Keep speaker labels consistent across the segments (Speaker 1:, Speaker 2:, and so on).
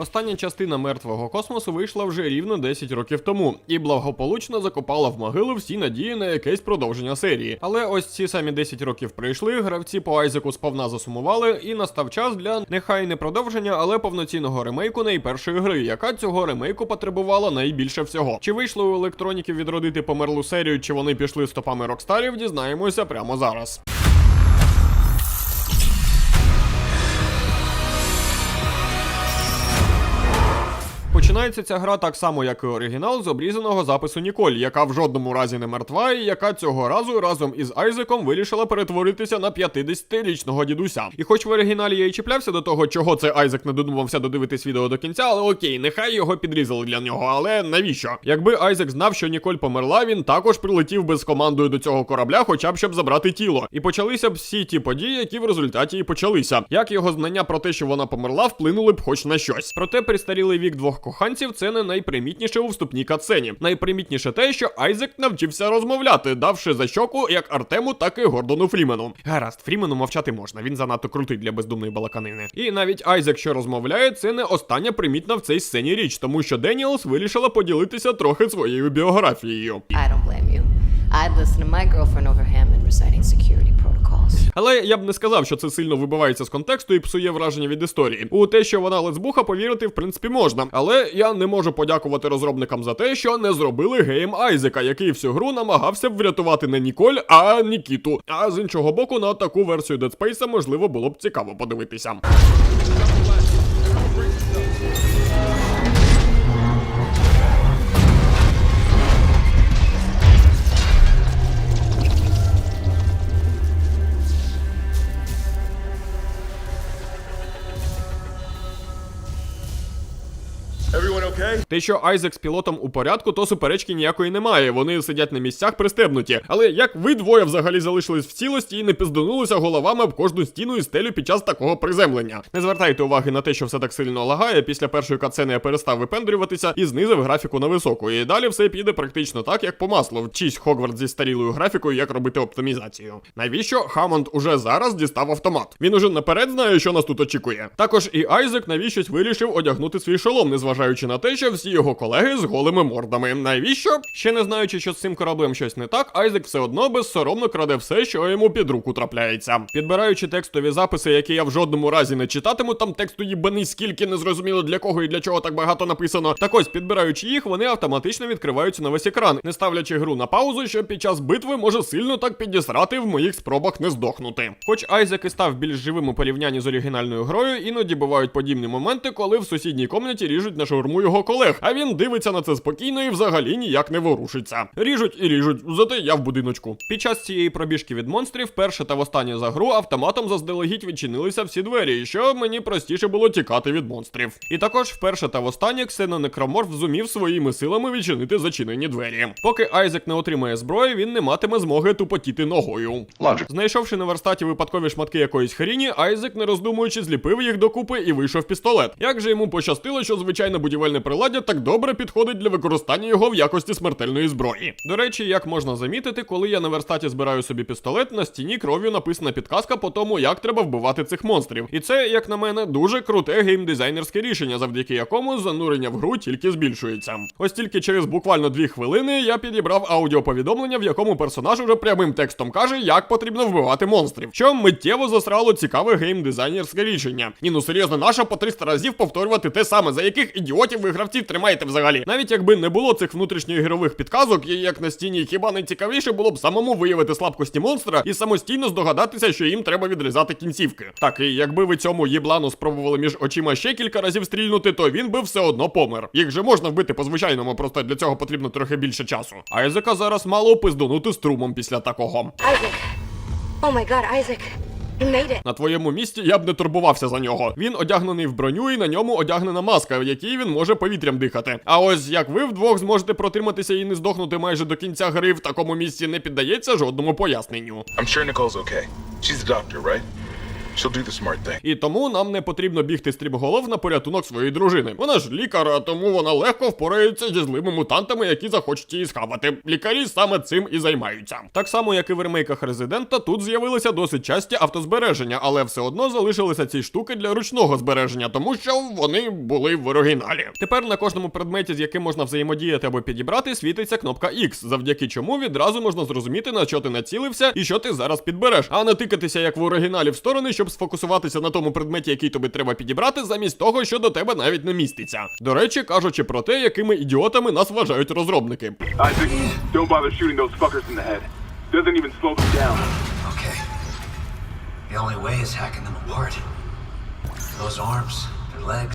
Speaker 1: Остання частина мертвого космосу вийшла вже рівно 10 років тому і благополучно закопала в могилу всі надії на якесь продовження серії. Але ось ці самі 10 років пройшли, гравці по Айзеку сповна засумували, і настав час для нехай не продовження, але повноцінного ремейку найпершої гри, яка цього ремейку потребувала найбільше всього. Чи вийшло у електроніків відродити померлу серію, чи вони пішли стопами Рокстарів, дізнаємося прямо зараз. Починається ця гра так само, як і оригінал, з обрізаного запису Ніколь, яка в жодному разі не мертва, і яка цього разу разом із Айзеком вирішила перетворитися на 50-річного дідуся. І хоч в оригіналі я і чіплявся до того, чого це Айзек не додумався додивитись відео до кінця, але окей, нехай його підрізали для нього. Але навіщо? Якби Айзек знав, що Ніколь померла, він також прилетів би з командою до цього корабля, хоча б щоб забрати тіло. І почалися б всі ті події, які в результаті і почалися. Як його знання про те, що вона померла, вплинули б хоч на щось. Проте пристарілий вік двох коханців це не найпримітніше у вступній катсцені. Найпримітніше те, що Айзек навчився розмовляти, давши за щоку як Артему, так і Гордону Фрімену. Гаразд, Фрімену мовчати можна, він занадто крутий для бездумної балаканини. І навіть Айзек, що розмовляє, це не остання примітна в цій сцені річ, тому що Деніелс вирішила поділитися трохи своєю біографією.
Speaker 2: I don't blame you.
Speaker 1: Але я б не сказав, що це сильно вибивається з контексту і псує враження від історії. У те, що вона лесбуха, повірити в принципі можна. Але я не можу подякувати розробникам за те, що не зробили геєм Айзека, який всю гру намагався б врятувати не Ніколь, а Нікіту. А з іншого боку, на таку версію Dead Space можливо було б цікаво подивитися. Те, що Айзек з пілотом у порядку, то суперечки ніякої немає. Вони сидять на місцях пристебнуті. Але як ви двоє взагалі залишились в цілості і не пизданулися головами об кожну стіну і стелю під час такого приземлення? Не звертайте уваги на те, що все так сильно лагає. Після першої катсцени я перестав випендрюватися і знизив графіку на високу. І далі все піде практично так, як по маслу. Вчись Хогвартс зі старілою графікою, як робити оптимізацію. Навіщо Хамонд уже зараз дістав автомат? Він уже наперед знає, що нас тут очікує. Також і Айзек навіщось вирішив одягнути свій шолом, незважаючи на те, що всі його колеги з голими мордами. Навіщо? Ще не знаючи, що з цим кораблем щось не так, Айзек все одно безсоромно краде все, що йому під руку трапляється. Підбираючи текстові записи, які я в жодному разі не читатиму, там тексту їбаний скільки не зрозуміло для кого і для чого так багато написано. Так ось, підбираючи їх, вони автоматично відкриваються на весь екран, не ставлячи гру на паузу, що під час битви може сильно так підісрати в моїх спробах не здохнути. Хоч Айзек і став більш живим у порівнянні з оригінальною грою, іноді бувають подібні моменти, коли в сусідній комнаті ріжуть на шаурму його колег, а він дивиться на це спокійно і взагалі ніяк не ворушиться. Ріжуть і ріжуть, зате я в будиночку. Під час цієї пробіжки від монстрів, перше та востаннє за гру автоматом заздалегідь відчинилися всі двері, що мені простіше було тікати від монстрів. І також вперше та востаннє ксенонекроморф зумів своїми силами відчинити зачинені двері. Поки Айзек не отримає зброї, він не матиме змоги тупотіти ногою.
Speaker 3: Logic.
Speaker 1: Знайшовши на верстаті випадкові шматки якоїсь хріні, Айзек, не роздумуючи, зліпив їх докупи і вийшов пістолет. Як же йому пощастило, що звичайне будівельне приладдя так добре підходить для використання його в якості смертельної зброї. До речі, як можна замітити, коли я на верстаті збираю собі пістолет, на стіні кров'ю написана підказка по тому, як треба вбивати цих монстрів. І це, як на мене, дуже круте геймдизайнерське рішення, завдяки якому занурення в гру тільки збільшується. Ось тільки через буквально дві хвилини я підібрав аудіоповідомлення, в якому персонаж уже прямим текстом каже, як потрібно вбивати монстрів. Що миттєво засрало цікаве геймдизайнерське рішення. Ні, ну серйозно, наша по 300 разів повторювати те саме, за яких ідіотів ви гравців тримаєте взагалі. Навіть якби не було цих внутрішньоігрових підказок, і як на стіні, хіба не цікавіше було б самому виявити слабкості монстра і самостійно здогадатися, що їм треба відрізати кінцівки. Так, і якби ви цьому єблану спробували між очима ще кілька разів стрільнути, то він би все одно помер. Їх же можна вбити по звичайному, просто для цього потрібно трохи більше часу. Айзека зараз мало пиздонути струмом після такого.
Speaker 4: Isaac. Oh my god, Isaac.
Speaker 1: На твоєму місці я б не турбувався за нього. Він одягнений в броню і на ньому одягнена маска, в якій він може повітрям дихати. А ось як ви вдвох зможете протриматися і не здохнути майже до кінця гри в такому місці не піддається жодному поясненню.
Speaker 3: I'm sure Nicole's okay. She's a doctor, right? She'll do the smart thing.
Speaker 1: І тому нам не потрібно бігти стрібголов на порятунок своєї дружини. Вона ж лікар, а тому вона легко впорається зі злими мутантами, які захочуть її схавати. Лікарі саме цим і займаються. Так само, як і в ремейках Резидента, тут з'явилися досить часті автозбереження, але все одно залишилися ці штуки для ручного збереження, тому що вони були в оригіналі. Тепер на кожному предметі, з яким можна взаємодіяти або підібрати, світиться кнопка X, завдяки чому відразу можна зрозуміти, на що ти націлився і що ти зараз підбереш, а не тикатися як в оригіналі в сторони, щоб сфокусуватися на тому предметі, який тобі треба підібрати, замість того, що до тебе навіть не міститься. До речі, кажучи про те, якими ідіотами нас вважають розробники.
Speaker 5: Those
Speaker 6: arms.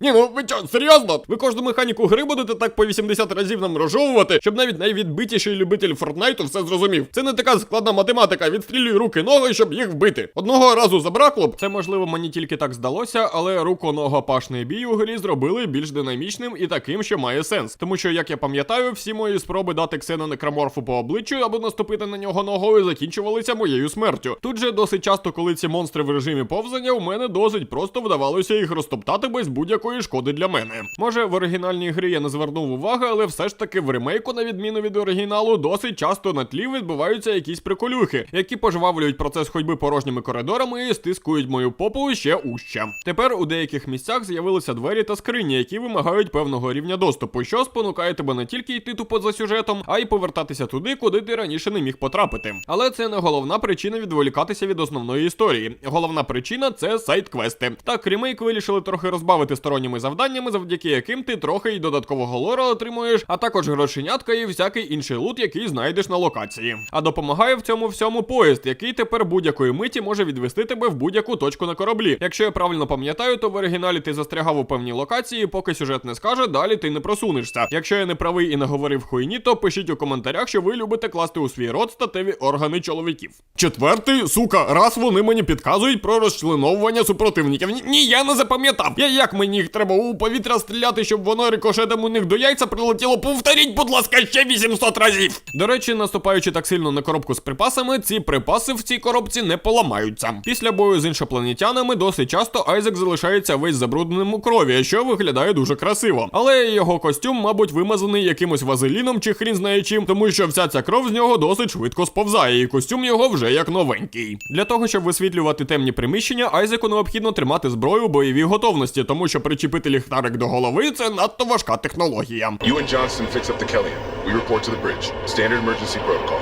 Speaker 1: Ні, ну ви чо, серйозно? Ви кожну механіку гри будете так по 80 разів нам розжовувати, щоб навіть найвідбитіший любитель Фортнайту все зрозумів. Це не така складна математика, відстрілюй руки ноги, щоб їх вбити. Одного разу забракло б. Це можливо мені тільки так здалося, але руко-ногопашний бій у грі зробили більш динамічним і таким, що має сенс. Тому що, як я пам'ятаю, всі мої спроби дати ксена некроморфу по обличчю або наступити на нього ногою закінчувалися моєю смертю. Тут же досить часто, коли ці монстри в режимі повзання, у мене досить просто вдавалося їх розтоптати без будь-якої шкоди для мене. Може, в оригінальній грі я не звернув уваги, але все ж таки в ремейку, на відміну від оригіналу, досить часто на тлі відбуваються якісь приколюхи, які пожвавлюють процес ходьби порожніми коридорами і стискують мою попу ще уще. Тепер у деяких місцях з'явилися двері та скрині, які вимагають певного рівня доступу, що спонукає тебе не тільки йти тупо за сюжетом, а й повертатися туди, куди ти раніше не міг потрапити. Але це не головна причина відволікатися від основної історії. Головна причина це сайт-квести. Так, ремейк вирішили трохи розбавити сторонніми завданнями, завдяки яким ти трохи й додаткового лора отримуєш, а також грошенятка і всякий інший лут, який знайдеш на локації. А допомагає в цьому всьому поїзд, який тепер будь-якої миті може відвести тебе в будь-яку точку на кораблі. Якщо я правильно пам'ятаю, то в оригіналі ти застрягав у певній локації, поки сюжет не скаже, далі ти не просунешся. Якщо я не правий і не говорив хуйні, то пишіть у коментарях, що ви любите класти у свій рот статеві органи чоловіків. Четвертий, сука, раз вони мені підказують про розчленовування супротивників. Ні, я не запам'ятав. Я як мені їх треба у повітря стріляти, щоб воно рикошетом у них до яйця прилетіло. Повторіть, будь ласка, ще 800 разів. До речі, наступаючи так сильно на коробку з припасами, ці припаси в цій коробці не поламаються. Після бою з іншопланетянами досить часто Айзек залишається весь забрудненим у крові, що виглядає дуже красиво. Але його костюм, мабуть, вимазаний якимось вазеліном чи хрін знає чим, тому що вся ця кров з нього досить швидко сповзає, і костюм його вже як новенький. Для того, щоб висвітлювати темні приміщення, Айзеку необхідно тримати зброю бойовій готовності, тому що причепити ліхтарик до голови це надто важка технологія.
Speaker 3: You and Johnson fix up the Kellion. We report to the bridge. Standard emergency protocol.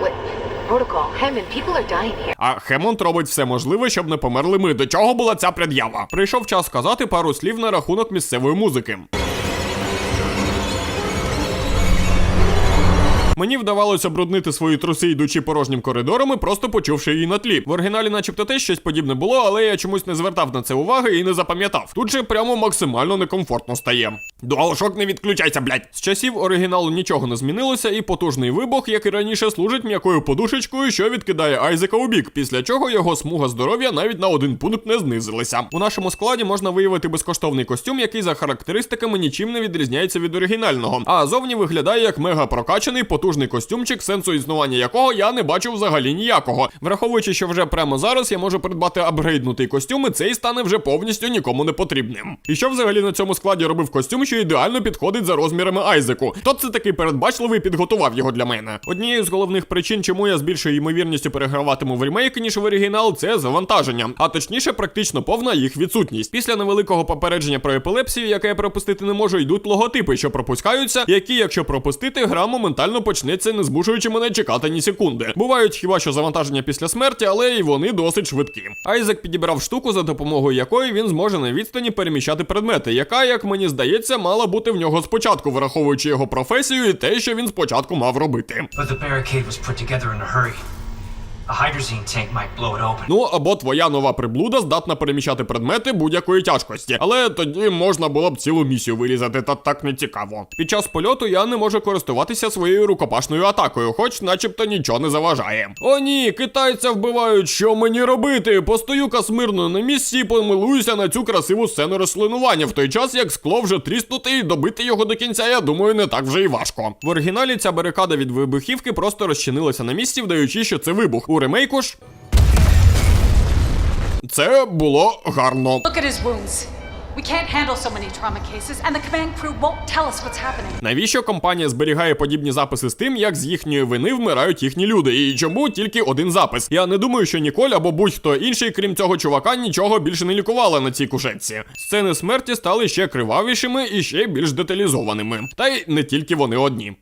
Speaker 4: What? Protocol. Hammond, people are dying here.
Speaker 1: А Хемонт робить все можливе, щоб не померли ми. До чого була ця пред'ява? Прийшов час сказати пару слів на рахунок місцевої музики. Мені вдавалося бруднити свої труси, йдучи порожнім коридорами, просто почувши її на тлі. В оригіналі, начебто, теж щось подібне було, але я чомусь не звертав на це уваги і не запам'ятав. Тут же прямо максимально некомфортно стає. DualShock не відключайся, блядь. З часів оригіналу нічого не змінилося, і потужний вибух, як і раніше, служить м'якою подушечкою, що відкидає Айзека у бік, після чого його смуга здоров'я навіть на один пункт не знизилася. У нашому складі можна виявити безкоштовний костюм, який за характеристиками нічим не відрізняється від оригінального, а зовні виглядає як мега прокачаний потужний костюмчик, сенсу існування якого я не бачу взагалі ніякого. Враховуючи, що вже прямо зараз я можу придбати апгрейднутий костюм, і цей стане вже повністю нікому не потрібним. І що взагалі на цьому складі робив костюм, що ідеально підходить за розмірами Айзеку? Хто це такий передбачливий підготував його для мене? Однією з головних причин, чому я з більшою ймовірністю переграватиму в ремейк, ніж в оригінал, це завантаження, а точніше, практично повна їх відсутність. Після невеликого попередження про епілепсію, яке я пропустити не можу, йдуть логотипи, що пропускаються, які, якщо пропустити, гра моментально почнеться, не змушуючи мене чекати ні секунди. Бувають хіба що завантаження після смерті, але і вони досить швидкі. Айзек підібрав штуку, за допомогою якої він зможе на відстані переміщати предмети, яка, як мені здається, мала бути в нього спочатку, враховуючи його професію і те, що він спочатку мав робити.
Speaker 6: But the barricade was put together in a hurry.
Speaker 1: Ну або твоя нова приблуда здатна переміщати предмети будь-якої тяжкості, але тоді можна було б цілу місію вирізати, та так не цікаво. Під час польоту я не можу користуватися своєю рукопашною атакою, хоч начебто нічого не заважає. О ні, китайця вбивають. Що мені робити? Постою-ка смирно на місці і помилуюся на цю красиву сцену рослинування, в той час як скло вже тріснути і добити його до кінця, я думаю, не так вже і важко. В оригіналі ця барикада від вибухівки просто розчинилася на місці, вдаючи, що це вибух. У ремейку ж Це було гарно.
Speaker 7: Look at his wounds. We can't handle so many trauma cases, and the command crew won't tell us what's happening.
Speaker 1: Навіщо компанія зберігає подібні записи з тим, як з їхньої вини вмирають їхні люди? І чому тільки один запис? Я не думаю, що Ніколь або будь-хто інший, крім цього чувака, нічого більше не лікувала на цій кушетці. Сцени смерті стали ще кривавішими і ще більш деталізованими. Та й не тільки вони одні.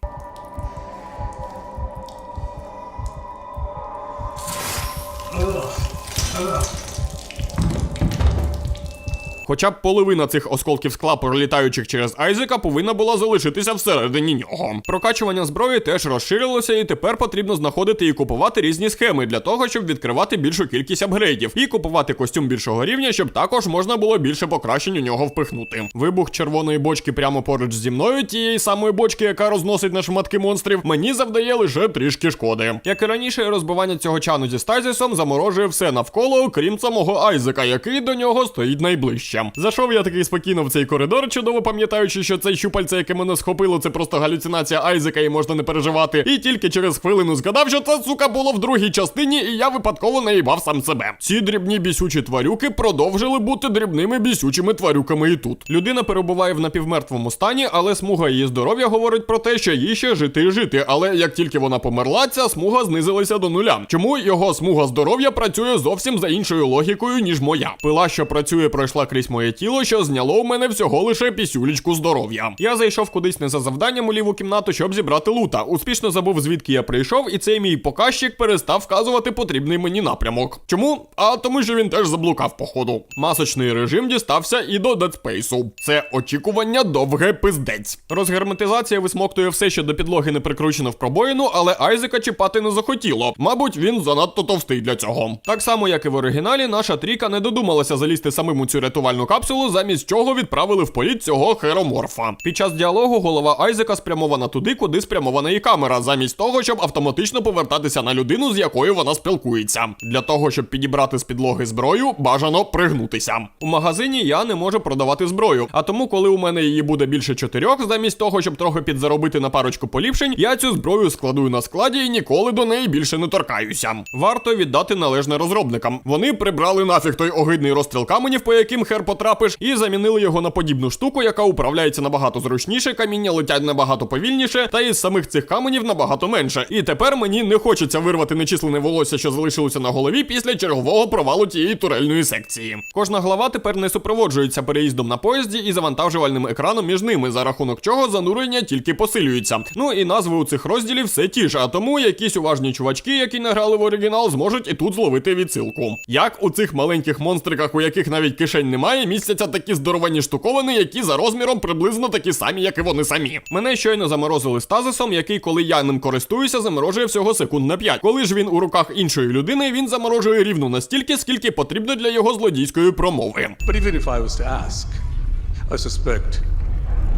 Speaker 1: Хоча б половина цих осколків скла, пролітаючих через Айзека, повинна була залишитися всередині нього. Прокачування зброї теж розширилося, і тепер потрібно знаходити і купувати різні схеми для того, щоб відкривати більшу кількість апгрейдів, і купувати костюм більшого рівня, щоб також можна було більше покращень у нього впихнути. Вибух червоної бочки прямо поруч зі мною, тієї самої бочки, яка розносить на шматки монстрів, мені завдає лише трішки шкоди. Як і раніше, розбивання цього чану зі стазісом заморожує все навколо, крім самого Айзека, який до нього стоїть найближче. Зайшов я такий спокійно в цей коридор, чудово пам'ятаючи, що це щупальце, яке мене схопило, це просто галюцинація Айзека і можна не переживати. І тільки через хвилину згадав, що це сука було в другій частині, і я випадково наїбав сам себе. Ці дрібні бісючі тварюки продовжили бути дрібними бісючими тварюками і тут. Людина перебуває в напівмертвому стані, але смуга її здоров'я говорить про те, що їй ще жити і жити. Але як тільки вона померла, ця смуга знизилася до нуля. Чому його смуга здоров'я працює зовсім за іншою логікою, ніж моя? Пила, що працює, пройшла крізь моє тіло, що зняло у мене всього лише пісюлічку здоров'я. Я зайшов кудись не за завданням у ліву кімнату, щоб зібрати лута. Успішно забув, звідки я прийшов, і цей мій показчик перестав вказувати потрібний мені напрямок. Чому? А тому, що він теж заблукав, походу. Масочний режим дістався і до Space. Це очікування довге пиздець. Розгерметизація висмоктує все, що до підлоги не прикручено в пробоїну, але Айзека чіпати не захотіло. Мабуть, він занадто товстий для цього. Так само, як і в оригіналі, наша трійка не додумалася залізти самим у цю рятувальну капсулу, замість чого відправили в політ цього хероморфа. Під час діалогу голова Айзека спрямована туди, куди спрямована і камера, замість того, щоб автоматично повертатися на людину, з якою вона спілкується. Для того, щоб підібрати з підлоги зброю, бажано пригнутися. У магазині я не можу продавати зброю, а тому, коли у мене її буде більше чотирьох, замість того, щоб трохи підзаробити на парочку поліпшень, я цю зброю складую на складі і ніколи до неї більше не торкаюся. Варто віддати належне розробникам. Вони прибрали нафіг той огидний розстріл каменів, по яким хер потрапиш, і замінили його на подібну штуку, яка управляється набагато зручніше, каміння летять набагато повільніше, та із самих цих каменів набагато менше. І тепер мені не хочеться вирвати нечисленне волосся, що залишилося на голові після чергового провалу тієї турельної секції. Кожна глава тепер не супроводжується переїздом на поїзді і завантажувальним екраном між ними, за рахунок чого занурення тільки посилюється. Ну і назви у цих розділів все ті ж, а тому якісь уважні чувачки, які награли в оригінал, зможуть і тут зловити відсилку. Як у цих маленьких монстриках, у яких навіть кишень немає, містяться такі здоровані штуковини, які за розміром приблизно такі самі, як і вони самі. Мене щойно заморозили стазисом, який, коли я ним користуюся, заморожує всього секунд на 5. Коли ж він у руках іншої людини, він заморожує рівно настільки, скільки потрібно для його злодійської промови.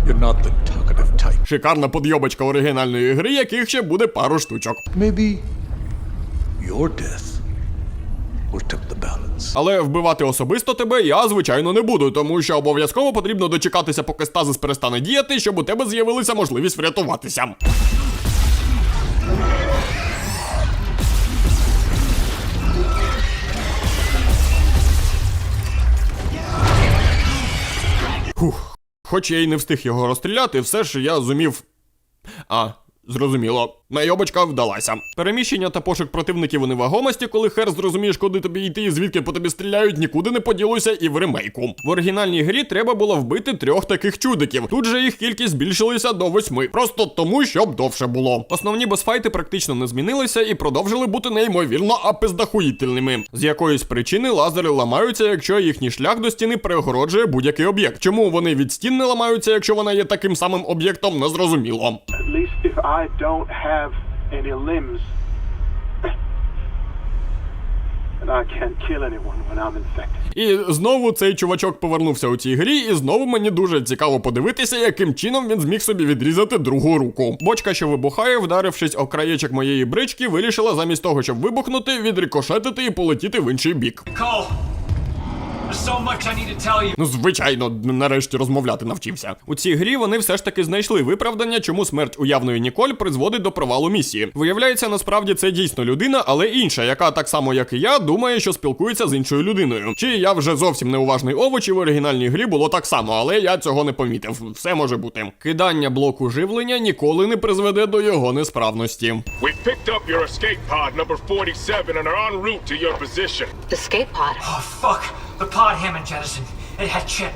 Speaker 8: You're not the talkative type.
Speaker 1: Шикарна подйобочка оригінальної гри, яких ще буде пару штучок.
Speaker 8: Maybe your death
Speaker 1: Але вбивати особисто тебе я, звичайно, не буду, тому що обов'язково потрібно дочекатися, поки стазис перестане діяти, щоб у тебе з'явилася можливість врятуватися. Фух. Хоч я й не встиг його розстріляти, все ж я зумів. А, зрозуміло. Найобочка вдалася. Переміщення та пошук противників у невагомості, коли хер зрозумієш, куди тобі йти і звідки по тобі стріляють, нікуди не поділося і в ремейку. В оригінальній грі треба було вбити трьох таких чудиків. Тут же їх кількість збільшилася до восьми. Просто тому, щоб довше було. Основні босфайти практично не змінилися і продовжили бути неймовірно апиздахуїтельними. З якоїсь причини лазери ламаються, якщо їхній шлях до стіни перегороджує будь-який об'єкт. Чому вони від стін не ламаються, якщо вона є таким самим об'єктом, незрозуміло.
Speaker 5: I don't have any limbs, then I can't kill anyone when I'm infected.
Speaker 1: І знову цей чувачок повернувся у цій грі, і знову мені дуже цікаво подивитися, яким чином він зміг собі відрізати другу руку. Бочка, що вибухає, вдарившись о краєчок моєї брички, вирішила замість того, щоб вибухнути, відрикошетити і полетіти в інший бік.
Speaker 6: Cole!
Speaker 1: Ну, звичайно, нарешті розмовляти навчився. У цій грі вони все ж таки знайшли виправдання, чому смерть уявної Ніколь призводить до провалу місії. Виявляється, насправді це дійсно людина, але інша, яка так само, як і я, думає, що спілкується з іншою людиною. Чи я вже зовсім неуважний овоч, і в оригінальній грі було так само, але я цього не помітив. Все може бути. Кидання блоку живлення ніколи не призведе до його несправності.
Speaker 3: We picked up your escape pod number 47 and are en route to your position.
Speaker 4: Escape pod.
Speaker 6: Oh, fuck. The pod Hammond jettisoned. It had chip.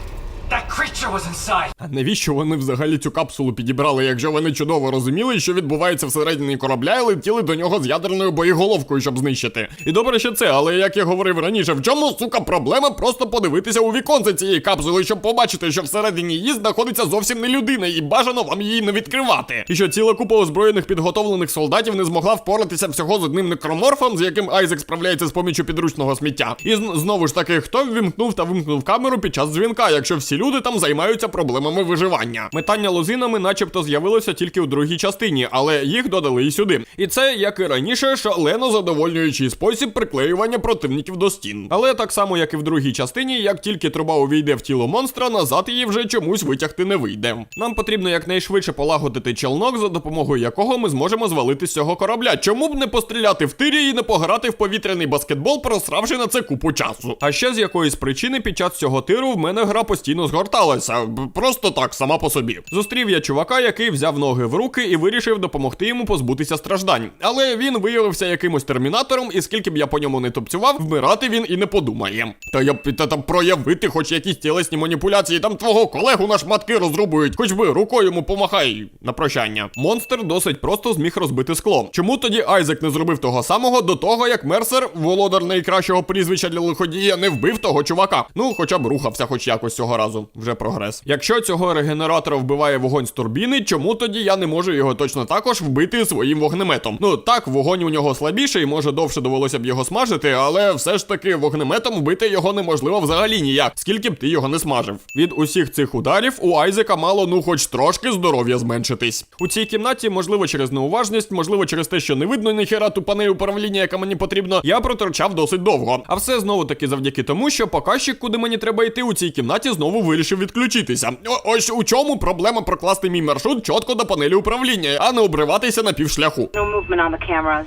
Speaker 1: А навіщо вони взагалі цю капсулу підібрали, якщо вони чудово розуміли, що відбувається всередині корабля і летіли до нього з ядерною боєголовкою, щоб знищити? І добре, що це, але як я говорив раніше, в чому сука проблема просто подивитися у віконце цієї капсули, щоб побачити, що всередині її знаходиться зовсім не людина, і бажано вам її не відкривати. І що ціла купа озброєних підготовлених солдатів не змогла впоратися всього з одним некроморфом, з яким Айзек справляється з помічю підручного сміття. І знову ж таки, хто ввімкнув та вимкнув камеру під час дзвінка, якщо всі люди там займаються проблемами виживання. Метання лозинами, начебто, з'явилося тільки у другій частині, але їх додали і сюди. І це, як і раніше, шалено задовольнюючий спосіб приклеювання противників до стін. Але так само, як і в другій частині, як тільки труба увійде в тіло монстра, назад її вже чомусь витягти не вийде. Нам потрібно якнайшвидше полагодити челнок, за допомогою якого ми зможемо звалити з цього корабля. Чому б не постріляти в тирі і не пограти в повітряний баскетбол, просравши на це купу часу? А ще з якоїсь причини під час цього тиру в мене гра постійно згорталася. Б- Просто так, сама по собі. Зустрів я чувака, який взяв ноги в руки і вирішив допомогти йому позбутися страждань. Але він виявився якимось термінатором, і скільки б я по ньому не тупцював, вмирати він і не подумає. Та я б та там проявити хоч якісь тілесні маніпуляції, там твого колегу на шматки розрубують, хоч би рукою йому помахай на прощання. Монстр досить просто зміг розбити скло. Чому тоді Айзек не зробив того самого до того, як Мерсер, володар найкращого прізвища для лиходія, не вбив того чувака? Ну, хоча б рухався, хоч якось цього разу. Вже прогрес. Якщо цього регенератора вбиває вогонь з турбіни, чому тоді я не можу його точно також вбити своїм вогнеметом? Ну так, вогонь у нього слабіший, може довше довелося б його смажити, але все ж таки вогнеметом вбити його неможливо взагалі ніяк, скільки б ти його не смажив. Від усіх цих ударів у Айзека мало ну хоч трошки здоров'я зменшитись. У цій кімнаті, можливо, через неуважність, можливо, через те, що не видно ніхера ту панель управління, яка мені потрібна, я проторчав досить довго. А все знову таки завдяки тому, що показчик, куди мені треба йти у цій кімнаті, знову вирішив відключитися. О- ось у чому проблема прокласти мій маршрут чітко до панелі управління, а не обриватися на півшляху.
Speaker 9: No movement on the cameras.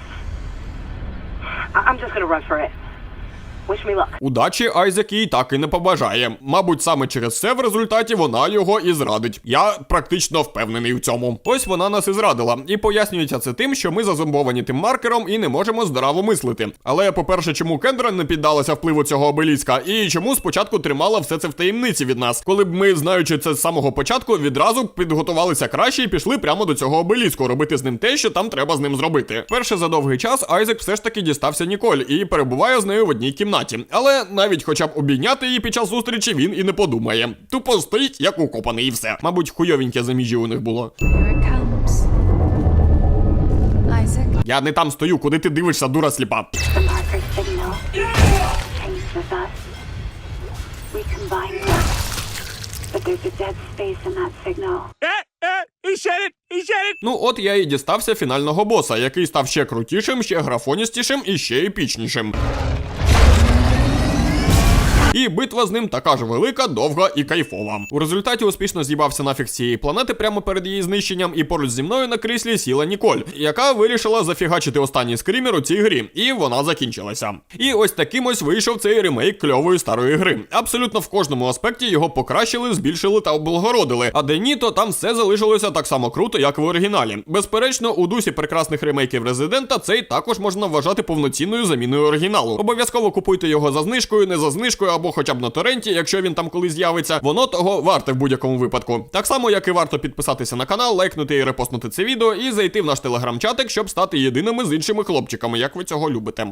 Speaker 9: I'm just gonna run for it. Wish me luck.
Speaker 1: Удачі Айзек їй так і не побажає. Мабуть, саме через це в результаті вона його і зрадить. Я практично впевнений в цьому. Ось вона нас і зрадила. І пояснюється це тим, що ми зазомбовані тим маркером і не можемо здраво мислити. Але, по-перше, чому Кендра не піддалася впливу цього обеліска, і чому спочатку тримала все це в таємниці від нас, коли б ми, знаючи це з самого початку, відразу підготувалися краще і пішли прямо до цього обеліску, робити з ним те, що там треба з ним зробити. Перше за довгий час Айзек все ж таки дістався Ніколь і перебуває з нею в одній кімнаті. Але навіть хоча б обійняти її під час зустрічі він і не подумає. Тупо стоїть як укопаний і все. Мабуть, хуйовеньке заміжжя у них було. Я не там стою, куди ти дивишся, дура сліпа.
Speaker 9: That signal.
Speaker 1: Ну, от я і дістався фінального боса, який став ще крутішим, ще графоністішим і ще епічнішим. І битва з ним така ж велика, довга і кайфова. У результаті успішно з'їбався нафіг цієї планети прямо перед її знищенням, і поруч зі мною на кріслі сіла Ніколь, яка вирішила зафігачити останній скрімер у цій грі, і вона закінчилася. І ось таким ось вийшов цей ремейк кльової старої гри. Абсолютно в кожному аспекті його покращили, збільшили та облагородили. А де ні, то там все залишилося так само круто, як в оригіналі. Безперечно, у дусі прекрасних ремейків Резидента цей також можна вважати повноцінною заміною оригіналу. Обов'язково купуйте його за знижкою, не за знижкою або хоча б на торренті, якщо він там колись з'явиться. Воно того варте в будь-якому випадку. Так само, як і варто підписатися на канал, лайкнути і репостнути це відео, і зайти в наш телеграм-чатик, щоб стати єдиними з іншими хлопчиками, як ви цього любите.